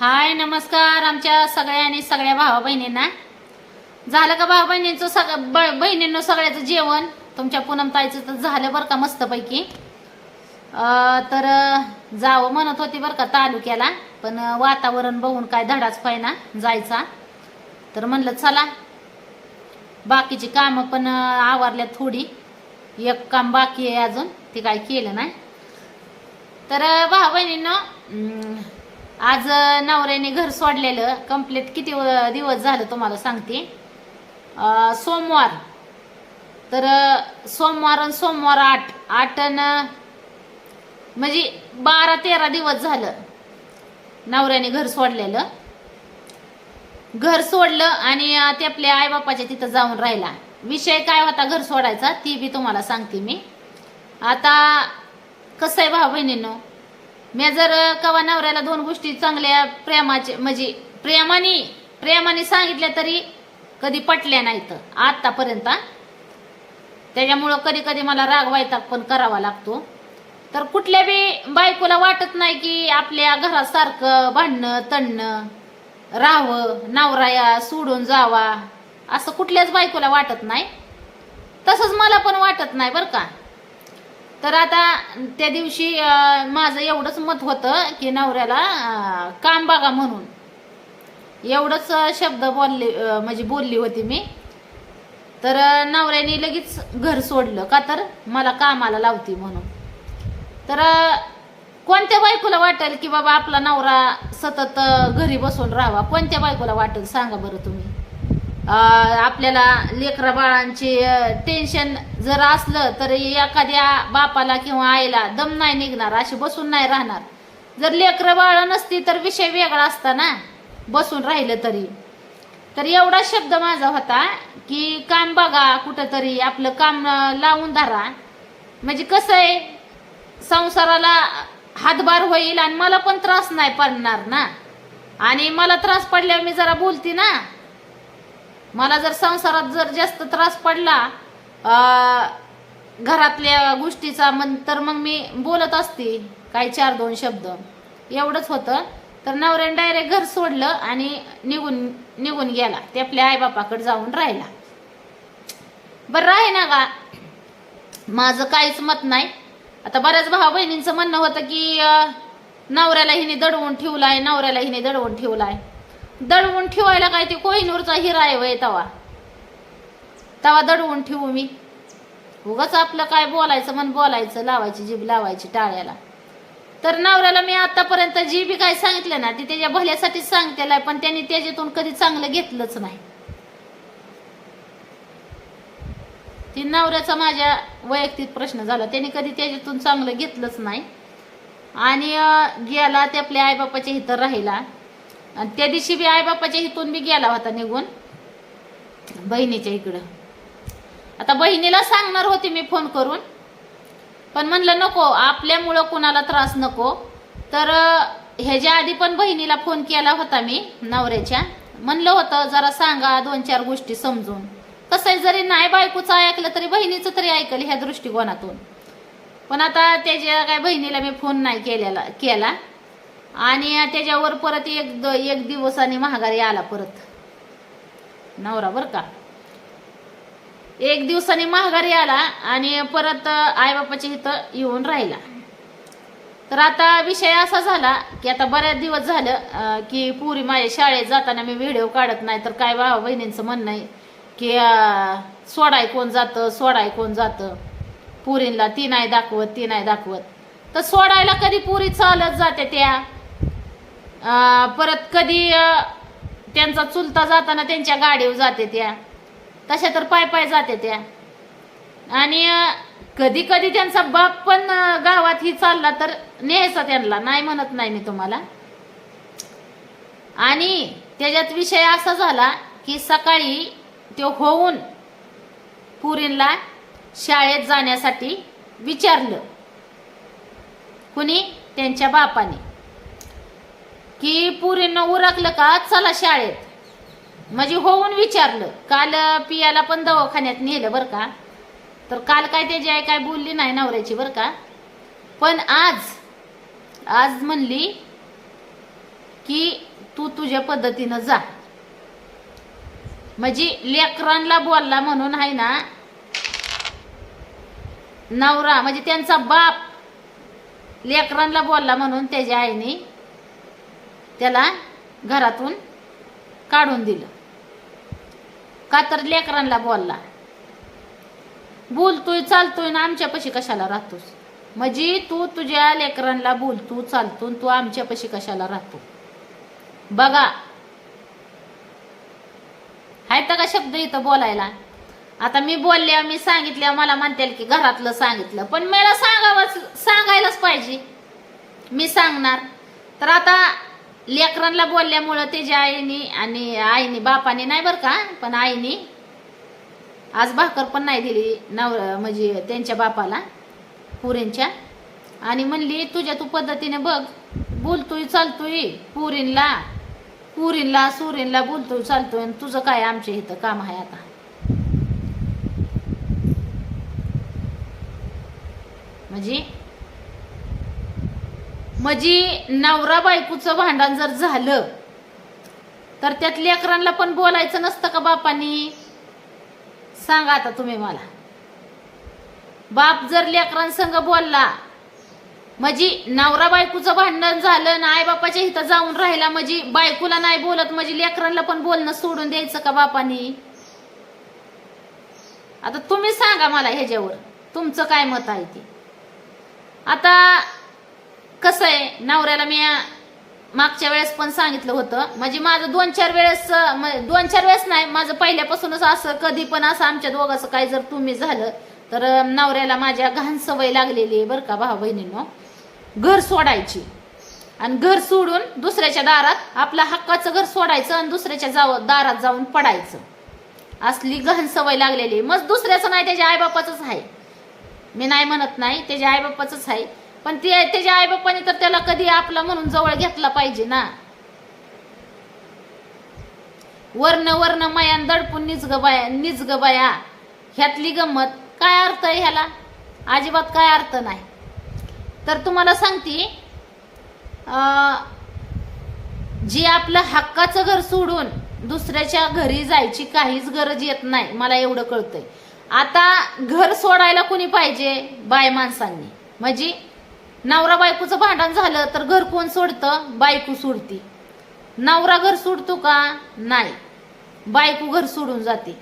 हाय नमस्कार आमच्या सगळ्या आणि सगळ्या भावा बहिणींना झालं का भावा बहिणींचं सगळं ब- बहिणींनो सगळ्याचं जेवण? तुमच्या पूनम ताईचं तर झालं बरं का मस्तपैकी. तर जावं म्हणत होती बरं का तालुक्याला पण वातावरण बघून काय धडाच पाहिना जायचा. तर म्हणलं चला बाकीची कामं पण आवारल्यात आवरल्यात थोडी. एक काम बाकी आहे अजून ते काय केलं नाही. तर भावा बहिणींनो आज नवऱ्याने घर सोडलेलं. कंप्लीट किती दिवस झालं तुम्हाला सांगते. सोमवार. तर सोमवार आणि सोमवार आठ. आठ अन म्हणजे बारा तेरा दिवस झालं नवऱ्याने घर सोडलेलं. घर सोडलं आणि ते आपल्या आईबापाच्या तिथं जाऊन राहिला. विषय काय होता घर सोडायचा ती बी तुम्हाला सांगते मी. आता कसं आहे भाऊ बहिणींनो मी जर कवा नवऱ्याला दोन गोष्टी चांगल्या प्रेमाचे म्हणजे प्रेमाने प्रेमाने सांगितल्या तरी कधी पटल्या नाहीत. आतापर्यंत त्याच्यामुळं कधी कधी मला राग वैताग पण करावा लागतो. तर कुठल्या बी बायकोला वाटत नाही की आपल्या घरासारखं भांडणं तणणं राहावं नवराया सोडून जावा असं कुठल्याच बायकोला वाटत नाही. तसंच मला पण वाटत नाही बरं का. तर आता त्या दिवशी माझं एवढंच मत होतं की नवऱ्याला काम बघा म्हणून. एवढंच शब्द बोलले म्हणजे बोलली होती मी. तर नवऱ्याने लगेच घर सोडलं. का तर मला कामाला लावती म्हणून. तर कोणत्या बायकोला वाटेल की बाबा आपला नवरा सतत घरी बसून राहावा? कोणत्या बायकोला वाटेल? सांगा बरं तुम्ही. आपल्याला लेकरा बाळांचे टेन्शन जर असलं तर एखाद्या बापाला किंवा आईला दम नाही निघणार अशी बसून नाही राहणार. जर लेकरं बाळ नसती तर विषय वेगळा असता ना बसून राहिलं तरी. तर एवढा शब्द माझा होता की काम बघा कुठंतरी आपलं काम लावून धरा. म्हणजे कसं आहे संसाराला हातभार होईल आणि मला पण त्रास नाही पडणार ना. आणि मला त्रास पडल्यावर मी जरा बोलते ना मला जर संसारात जर जास्त त्रास पडला घरातल्या गोष्टीचा मन तर मग मी बोलत असते काही चार दोन शब्द. एवढंच होतं. तर नवऱ्याने डायरेक्ट घर सोडलं आणि निघून निघून गेला. ते आपल्या आईबापाकडे जाऊन राहिला. बरं आहे ना का? माझं काहीच मत नाही. आता बऱ्याच भाऊ बहिणींचं म्हणणं होतं की नवऱ्याला हिने दडवून ठेवलाय नवऱ्याला हिने दडवून ठेवलाय. दडवून ठेवायला काय ते कोहिनूरचा हिरा आहे वय तवा. तवा दडवून ठेवू मी. उगाच आपलं काय बोलायचं मन बोलायचं लावायची जीभ लावायची टाळ्याला. तर नवऱ्याला मी आतापर्यंत जी बी काय सांगितलं ना ती त्याच्या भल्यासाठीच सांगतेलाय पण त्यांनी त्याच्यातून कधी चांगलं घेतलंच नाही. ती नवऱ्याचा माझ्या वैयक्तिक प्रश्न झाला. त्यांनी कधी त्याच्यातून चांगलं घेतलंच नाही. आणि गेला ते आपल्या आईबापाच्या इथं राहिला आणि त्या दिवशी बी आईबापाच्या इथून बी गेला होता निघून बहिणीच्या इकडं. आता बहिणीला सांगणार होते मी फोन करून पण म्हणलं नको आपल्यामुळं कुणाला त्रास नको. तर ह्याच्या आधी पण बहिणीला फोन केला होता मी नवऱ्याच्या. म्हणलं होतं जरा सांगा दोन चार गोष्टी समजून. कसं जरी नाही बायकोचं ऐकलं तरी बहिणीचं तरी ऐकलं ह्या दृष्टिकोनातून. पण आता त्याच्या काय बहिणीला मी फोन नाही केलेला केला. आणि त्याच्यावर परत एक द- एक दिवसाने महागारी आला परत. नवरा बर का? एक दिवसाने महागारी आला आणि परत आईबापाच्या इथं येऊन राहिला. तर आता विषय असा झाला की आता बऱ्याच दिवस झालं की पुरी माझ्या शाळेत जाताना मी व्हिडिओ काढत नाही. तर काय भावा बहिणींचं म्हणणं आहे की सोडाय कोण जातं सोडाय कोण जातं? पुरींला ती नाही दाखवत ती नाही दाखवत. तर सोडायला कधी पुरी चालत जाते त्या? परत कधी त्यांचा चुलता जाताना त्यांच्या गाडीवर जाते त्या. तशा तर पाय पाय जाते त्या. आणि कधी कधी त्यांचा बाप पण गावात ही चालला तर न्यायचा त्यांना. नाही म्हणत नाही मी तुम्हाला. आणि त्याच्यात विषय असा झाला की सकाळी तो होऊन पुरींला शाळेत जाण्यासाठी विचारलं. कुणी? त्यांच्या बापाने. की पुरीनं उरकलं का चला शाळेत. म्हणजे होऊन विचारलं काल पियाला पण दवाखान्यात नेलं बरं का. तर काल काय त्याची आई काय बोलली नाही नवऱ्याची बरं का. पण आज आज म्हणली की तू तुझ्या पद्धतीनं जा. म्हणजे लेकरांना बोलला म्हणून आहे ना नवरा म्हणजे त्यांचा बाप लेकरांना बोलला म्हणून त्याच्या आईने त्याला घरातून काढून दिलं. का तर लेकरांना बोलला बोलतोय चालतोय ना आमच्यापाशी कशाला राहतोस? म्हणजे तू तुझ्या लेकरांना बोलतो चालतो तू आमच्यापाशी कशाला राहतो? बघा आहेत का शब्द इथं बोलायला? आता मी बोलल्या मी सांगितल्या मला म्हणतील की घरातलं सांगितलं पण मला सांगावंच सांगायलाच पाहिजे. मी सांगणार. तर आता लेकरांना बोलल्यामुळं त्याच्या आईने आणि आईने बापाने नाही बरं का पण आईने आज भाकर पण नाही दिली नव म्हणजे त्यांच्या बापाला पुरींच्या. आणि म्हणली तुझ्या तू पद्धतीने बघ बोलतोय चालतोय पुरींला. पुरींला सुरींला बोलतोय चालतोय आणि तुझं काय आमच्या इथं काम आहे आता? म्हणजे म्हणजे नवरा बायकोचं भांडण जर झालं तर त्यात लेकरांना पण बोलायचं नसतं का बापानी? सांगा आता तुम्ही मला. बाप जर लेकरांसंग बोलला म्हणजे नवरा बायकोचं भांडण झालं ना आई बापाच्या इथं जाऊन राहिला म्हणजे बायकोला नाही बोलत म्हणजे लेकरांना पण बोलणं सोडून द्यायचं का बापानी? आता तुम्ही सांगा मला ह्याच्यावर. तुमचं काय मत आहे ते? आता कसं आहे नवऱ्याला मी मागच्या वेळेस पण सांगितलं होतं. म्हणजे माझं दोन चार वेळेस दोन चार वेळेस नाही माझं पहिल्यापासूनच असं कधी पण असं आमच्या दोघांचं काय जर तुम्ही झालं तर नवऱ्याला माझ्या घाण सवय लागलेली आहे बरं का भाऊ बहिणींनो घर सोडायची. आणि घर सोडून दुसऱ्याच्या दारात आपला हक्काचं घर सोडायचं आणि दुसऱ्याच्या जाव दारात जाऊन पडायचं. असली गहन सवय लागलेली आहे. मग दुसऱ्याचं नाही त्याच्या आईबापाचंच आहे. मी नाही म्हणत नाही त्याच्या आईबापाचंच आहे. पण ते त्याच्या आईबापाने तर त्याला कधी आपला म्हणून जवळ घेतला पाहिजे ना. वर्ण वर्ण मयान दडपून निजग बाया निजग बाया. ह्यातली गंमत काय अर्थ आहे ह्याला? अजिबात काय अर्थ नाही. तर तुम्हाला सांगते जी आपलं हक्काचं घर सोडून दुसऱ्याच्या घरी जायची काहीच गरज येत नाही मला एवढं कळतंय. आता घर सोडायला कोणी पाहिजे? बाय माणसांनी. म्हणजे नवरा बायकोचं भांडण झालं तर घर कोण सोडतं? बायको सोडती. नवरा घर सोडतो का? नाही. बायको घर सोडून जाते.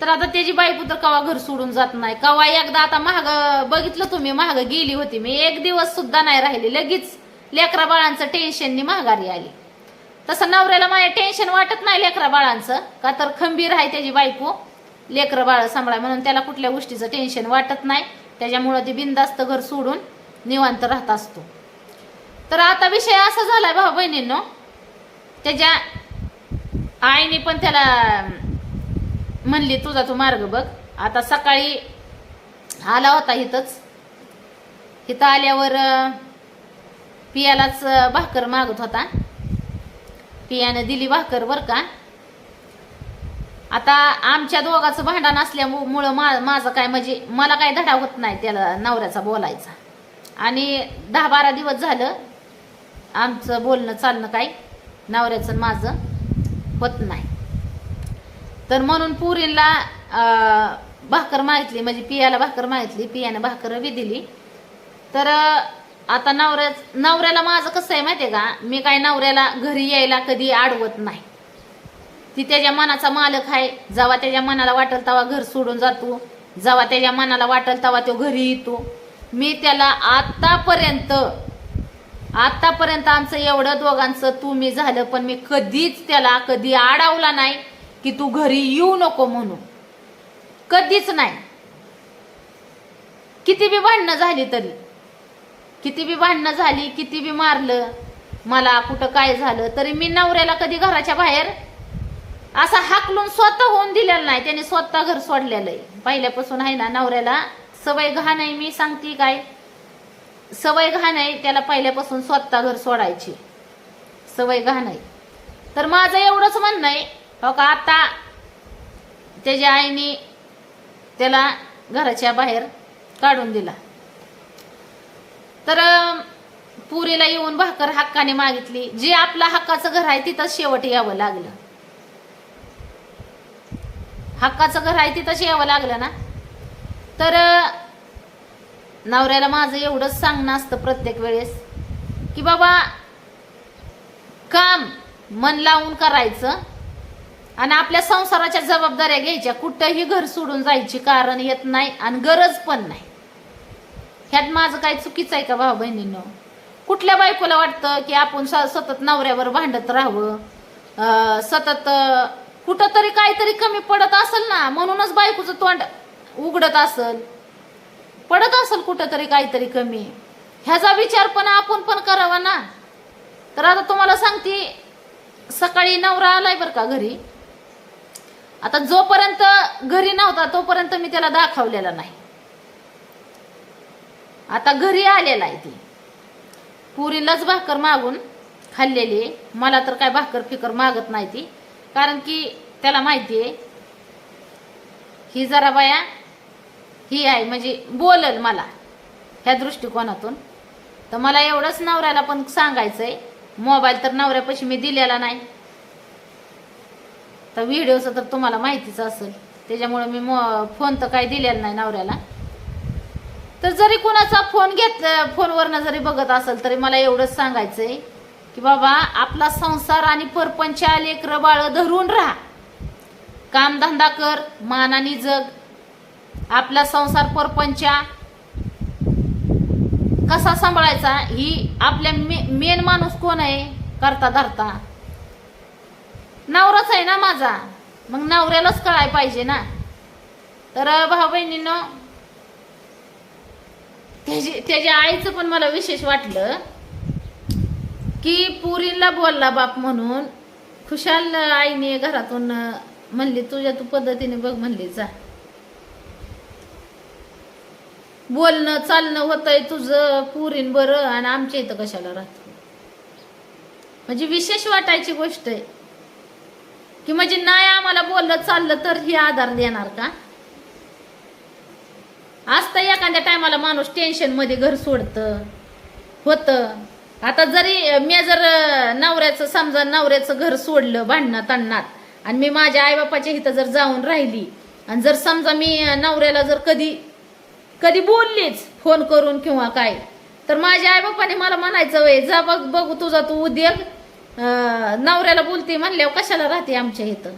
तर आता त्याची बायको तर कवा घर सोडून जात नाही? कवा एकदा आता महाग बघितलं तुम्ही महाग गेली होती. मी एक दिवस सुद्धा नाही राहिली. लगेच लेकरा बाळांचं टेन्शननी महागारी आली. तसं नवऱ्याला माझ्या टेन्शन वाटत नाही लेकरा बाळांचं. का तर खंबीर आहे त्याची बायको. लेकरं बाळ सांभाळा म्हणून त्याला कुठल्या गोष्टीचं टेन्शन वाटत नाही. त्याच्यामुळं ती बिंदास्त घर सोडून निवांत राहत असतो. तर आता विषय असा झाला भाऊ बहिणींनो त्याच्या आईने पण त्याला म्हणली तुझा तू मार्ग बघ. आता सकाळी आला होता इथंच इथं आल्यावर पियालाच भाकर मागत होता. पियानं दिली भाकर बर का. आता आमच्या दोघाचं भांडण असल्यामुळं मा माझं काय म्हणजे मला काय धडा होत नाही त्याला नवऱ्याचा बोलायचा. आणि दहा बारा दिवस झालं आमचं बोलणं चालणं काय नवऱ्याचं माझं होत नाही. तर म्हणून पुरीला भाकर मागितली म्हणजे पियाला भाकर मागितली पियानं भाकर बी दिली. तर आता नवऱ्या नवऱ्याला माझं कसं आहे माहितीये का? मी काय नवऱ्याला घरी यायला कधी अडवत नाही. ती त्याच्या मनाचा मालक आहे. जेव्हा त्याच्या मनाला वाटेल तेव्हा घर सोडून जातो. जेव्हा त्याच्या मनाला वाटेल तेव्हा तो घरी येतो. मी त्याला आतापर्यंत आतापर्यंत आमचं एवढं दोघांचं तू मी झालं पण मी कधीच त्याला कधी आडावला नाही की तू घरी येऊ नको म्हणून. कधीच नाही. किती बी भांडणं झाली तरी किती बी भांडणं झाली किती बी मारलं मला कुठं काय झालं तरी मी नवऱ्याला कधी घराच्या बाहेर असा हाकलून स्वतः होऊन दिलेला नाही. त्याने स्वतः घर सोडलेलं आहे. पहिल्यापासून आहे ना नवऱ्याला सवय घाण आहे मी सांगते काय? सवय घाण आहे त्याला पहिल्यापासून स्वतः घर सोडायची. सवय घाण आहे. तर माझं एवढंच म्हणणं आहे हो का? आता त्याच्या आईने त्याला घराच्या बाहेर काढून दिला. तर पुरीला येऊन भाकर हक्काने मागितली. जे आपलं हक्काचं घर आहे तिथं शेवट यावं लागलं. हक्काचं घर आहे तिथंच यावं लागलं ना? तर नवऱ्याला माझं एवढंच सांगणं असतं प्रत्येक वेळेस की बाबा काम मन लावून करायचं आणि आपल्या संसाराच्या जबाबदाऱ्या घ्यायच्या. कुठंही घर सोडून जायची कारण येत नाही आणि गरज पण नाही. ह्यात माझं काय चुकीचं आहे का भाऊ बहिणींनो? कुठल्या बायकोला वाटतं की आपण स- सतत नवऱ्यावर भांडत राहावं? सतत कुठंतरी काहीतरी कमी पडत असेल ना म्हणूनच बायकोचं तोंड उघडत असेल पडत असेल कुठंतरी काहीतरी कमी. ह्याचा विचार पण आपण पण करावा ना. तर आता तुम्हाला सांगते सकाळी नवरा आलाय बरं का घरी. आता जोपर्यंत घरी नव्हता तोपर्यंत मी त्याला दाखवलेला नाही. आता घरी आलेला आहे ती. पुरीलाच भाकर मागून खाल्लेली आहे. मला तर काय भाकर फिकर मागत नाही ती. कारण की त्याला माहिती आहे ही जरा बाया ही आहे म्हणजे बोलल मला ह्या दृष्टिकोनातून. तर मला एवढंच नवऱ्याला पण सांगायचंय मोबाईल तर नवऱ्यापाशी मी दिलेला नाही. तर व्हिडिओचं तर तुम्हाला माहितीच असेल त्याच्यामुळे मी मो फोन तर काही दिलेला नाही नवऱ्याला. तर जरी कोणाचा फोन घेत फोनवरनं जरी बघत असेल तरी मला एवढंच सांगायचंय की बाबा आपला संसार आणि परपंच लेकरं बाळ धरून राहा. कामधंदा कर मानाने जग आपला संसार परपंचा कसा सांभाळायचा ही आपल्या मे मेन माणूस कोण आहे? करता धरता. नवराच आहे ना माझा. मग नवऱ्यालाच कळाय पाहिजे ना. तर भाऊ बहिणींनो त्याची त्याच्या आईचं पण मला विशेष वाटलं की पुरीला बोलला बाप म्हणून खुशाल आईने घरातून म्हणली तुझ्या तू पद्धतीने बघ म्हणली जा. बोलणं चालणं होतंय तुझं पुरीन बरं आणि आमच्या इथं कशाला राहत? म्हणजे विशेष वाटायची गोष्ट आहे. की म्हणजे नाही आम्हाला बोललं चाललं तर ही आधार देणार का? असतं एखाद्या टायमाला माणूस टेन्शनमध्ये घर सोडतं होतं. आता जरी मी जर नवऱ्याचं समजा नवऱ्याचं घर सोडलं भांडणात ताणणात आणि मी माझ्या आईबापाच्या इथं जर जाऊन राहिली आणि जर समजा मी नवऱ्याला जर कधी कधी बोललीच फोन करून किंवा काय? तर माझ्या आई बाप्पाने मला म्हणायचं वय जा बघ बघू तुझा तू उद्योग. नवऱ्याला बोलते म्हणल्यावर कशाला राहते आमच्या इथं?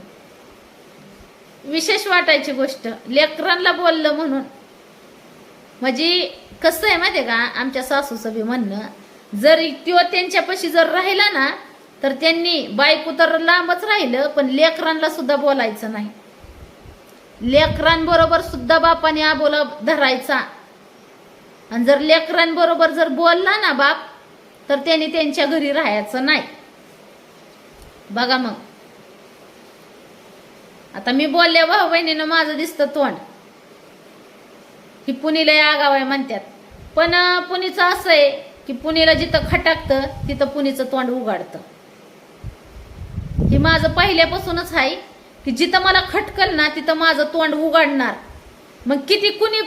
विशेष वाटायची गोष्ट. लेकरांना बोललं म्हणून. म्हणजे कसं आहे माहिती का आमच्या सासूचं बी म्हणणं जर किंवा त्यांच्यापाशी जर राहिला ना तर त्यांनी बायको तर लांबच राहिलं पण लेकरांना सुद्धा बोलायचं नाही. लेकरांबरोबर सुद्धा बापाने आबोला धरायचा. आणि जर लेकरांबरोबर जर बोलला ना बाप तर त्यांनी त्यांच्या घरी राहायचं नाही. बघा मग. आता मी बोलले भाऊ बहिणीनं माझं दिसतं तोंड. ही पुणेला आगाव आहे म्हणतात पण पुणेचं पुणीचं असं आहे की पुणेला जिथं खटाकतं तिथं पुणीचं तोंड उघाडतं. हे माझं पहिल्यापासूनच आहे. की जिथं मला खटकल ना तिथं माझं तोंड उघडणार. मग किती कुणी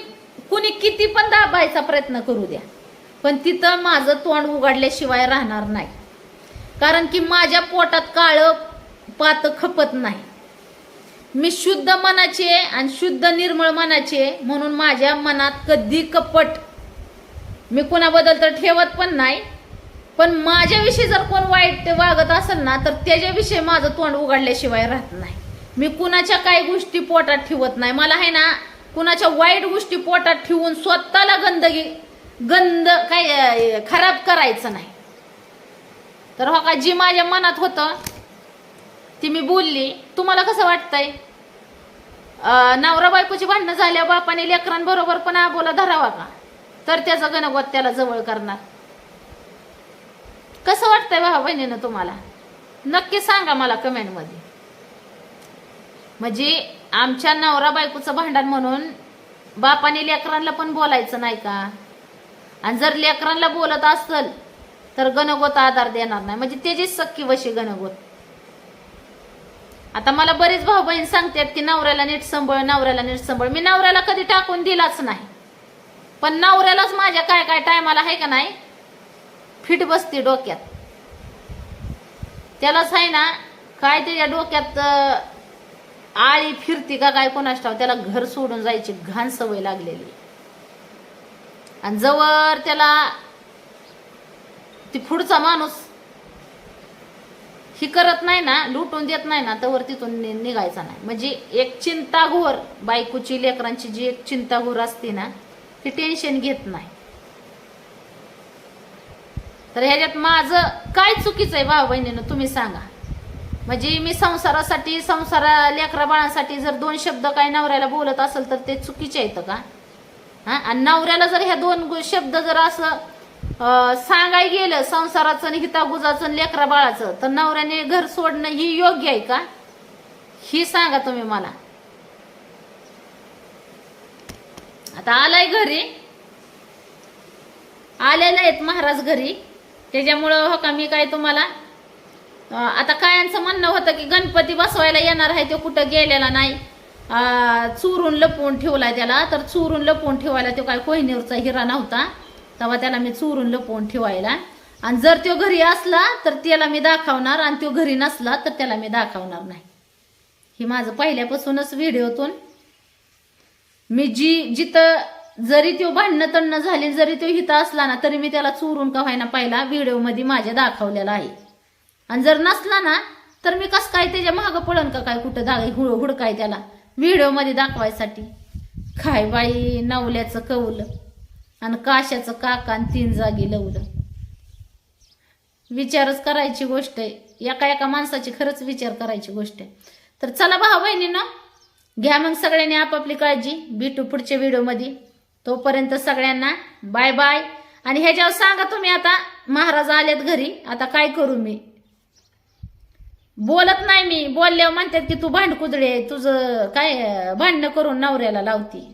कुणी किती पण दाबायचा प्रयत्न करू द्या. पण तिथं माझं तोंड उघडल्याशिवाय राहणार नाही. कारण की माझ्या पोटात काळं पात खपत नाही. मी शुद्ध मनाची आहे आणि शुद्ध निर्मळ मनाची आहे म्हणून माझ्या मनात कधी कपट. मी कुणाबद्दल तर ठेवत पण नाही. पण माझ्याविषयी जर कोण वाईट वागत असेल ना तर त्याच्याविषयी माझं तोंड उघडल्याशिवाय राहत नाही. मी कुणाच्या काही गोष्टी पोटात ठेवत नाही. मला आहे ना कुणाच्या वाईट गोष्टी पोटात ठेवून स्वतःला गंदगी गंद काय खराब करायचं नाही. तर हो का जी माझ्या मनात होतं ती मी बोलली. तुम्हाला कसं वाटतंय? नवरा बायकोची भांडणं झाल्या बापाने लेकरांबरोबर पण आबोला धरावा का? तर त्याचा गणगोत त्याला जवळ करणार. कसं वाटतंय भावा बहिणीनं तुम्हाला? नक्की सांगा मला कमेंटमध्ये म्हणजे आमच्या नवरा बायकोचं भांडण म्हणून बापाने लेकरांना पण बोलायचं नाही का? आणि जर लेकरांना बोलत असल तर गणगोत आधार देणार नाही. म्हणजे त्याचीच सक्की वशी गणगोत आता मला बरीच भाऊ बहीण सांगतात की नवऱ्याला नीट संभळ नवऱ्याला नीट संभळ. मी नवऱ्याला कधी टाकून दिलाच नाही. पण नवऱ्यालाच माझ्या काय काय टायमाला आहे का नाही? फिट बसते डोक्यात. त्यालाच आहे ना काय त्याच्या डोक्यात आळी फिरती का काय कोणास ठाव त्याला घर सोडून जायची घाण सवय लागलेली. आणि जवळ त्याला ती पुढचा माणूस ही करत नाही ना लुटून देत नाही ना तर तिथून निघायचा नाही. म्हणजे एक चिंताघोर बायकोची लेकरांची जी एक चिंता घोर असते ना ती टेन्शन घेत नाही. तर ह्याच्यात माझं काय चुकीचं आहे भाऊ बहिणीनं तुम्ही सांगा. म्हणजे मी संसारासाठी संसारा लेकरा बाळांसाठी जर दोन शब्द काय नवऱ्याला बोलत असेल तर ते चुकीचे आहेत का? हा? आणि नवऱ्याला जर ह्या दोन शब्द जर असं सांगाय गेलं संसाराचं आणि हितागुजाचं आणि लेकरा बाळाचं तर नवऱ्याने घर सोडणं ही योग्य आहे का? ही सांगा तुम्ही मला. आता आलाय घरी. आलेले आहेत महाराज घरी. त्याच्यामुळं हो का मी काय तुम्हाला आता कायांचं म्हणणं होतं की गणपती बसवायला येणार आहे तो कुठं गेलेला नाही. चुरून लपवून ठेवला त्याला. तर चुरून लपवून ठेवायला तो काय कोहिनीवरचा हिरा नव्हता. तेव्हा त्याला मी चुरून लपवून ठेवायला. आणि जर तो घरी असला तर त्याला मी दाखवणार. आणि तो घरी नसला तर त्याला मी दाखवणार नाही. हे माझं पहिल्यापासूनच व्हिडिओतून मी जी जिथं जरी तो भांडणं तणणं झाली जरी तो हिथं असला ना तरी मी त्याला चोरून का व्हायना पाहिला व्हिडिओमध्ये माझ्या दाखवलेला आहे. आणि जर नसला ना तर मी कस काय त्याच्या मागं पळन का काय कुठं दाग हुड हुडकाय त्याला? व्हिडिओमध्ये दाखवायसाठी. काय बाई नवल्याचं कवलं आणि काशाचं काका आणि तीन जागी लवलं. विचारच करायची गोष्ट आहे. एका एका माणसाची खरंच विचार करायची गोष्ट आहे. तर चला भाऊ बहिणीनं घ्या मग सगळ्यांनी आपापली काळजी भेटू पुढच्या व्हिडिओमध्ये. तोपर्यंत सगळ्यांना बाय बाय. आणि ह्याच्यावर सांगा तुम्ही आता महाराज आलेत घरी आता काय करू मी? बोलत नाही मी. बोलल्यावर म्हणतात की तू भांडकुदळे तुझं काय भांडणं करून नवऱ्याला लावती.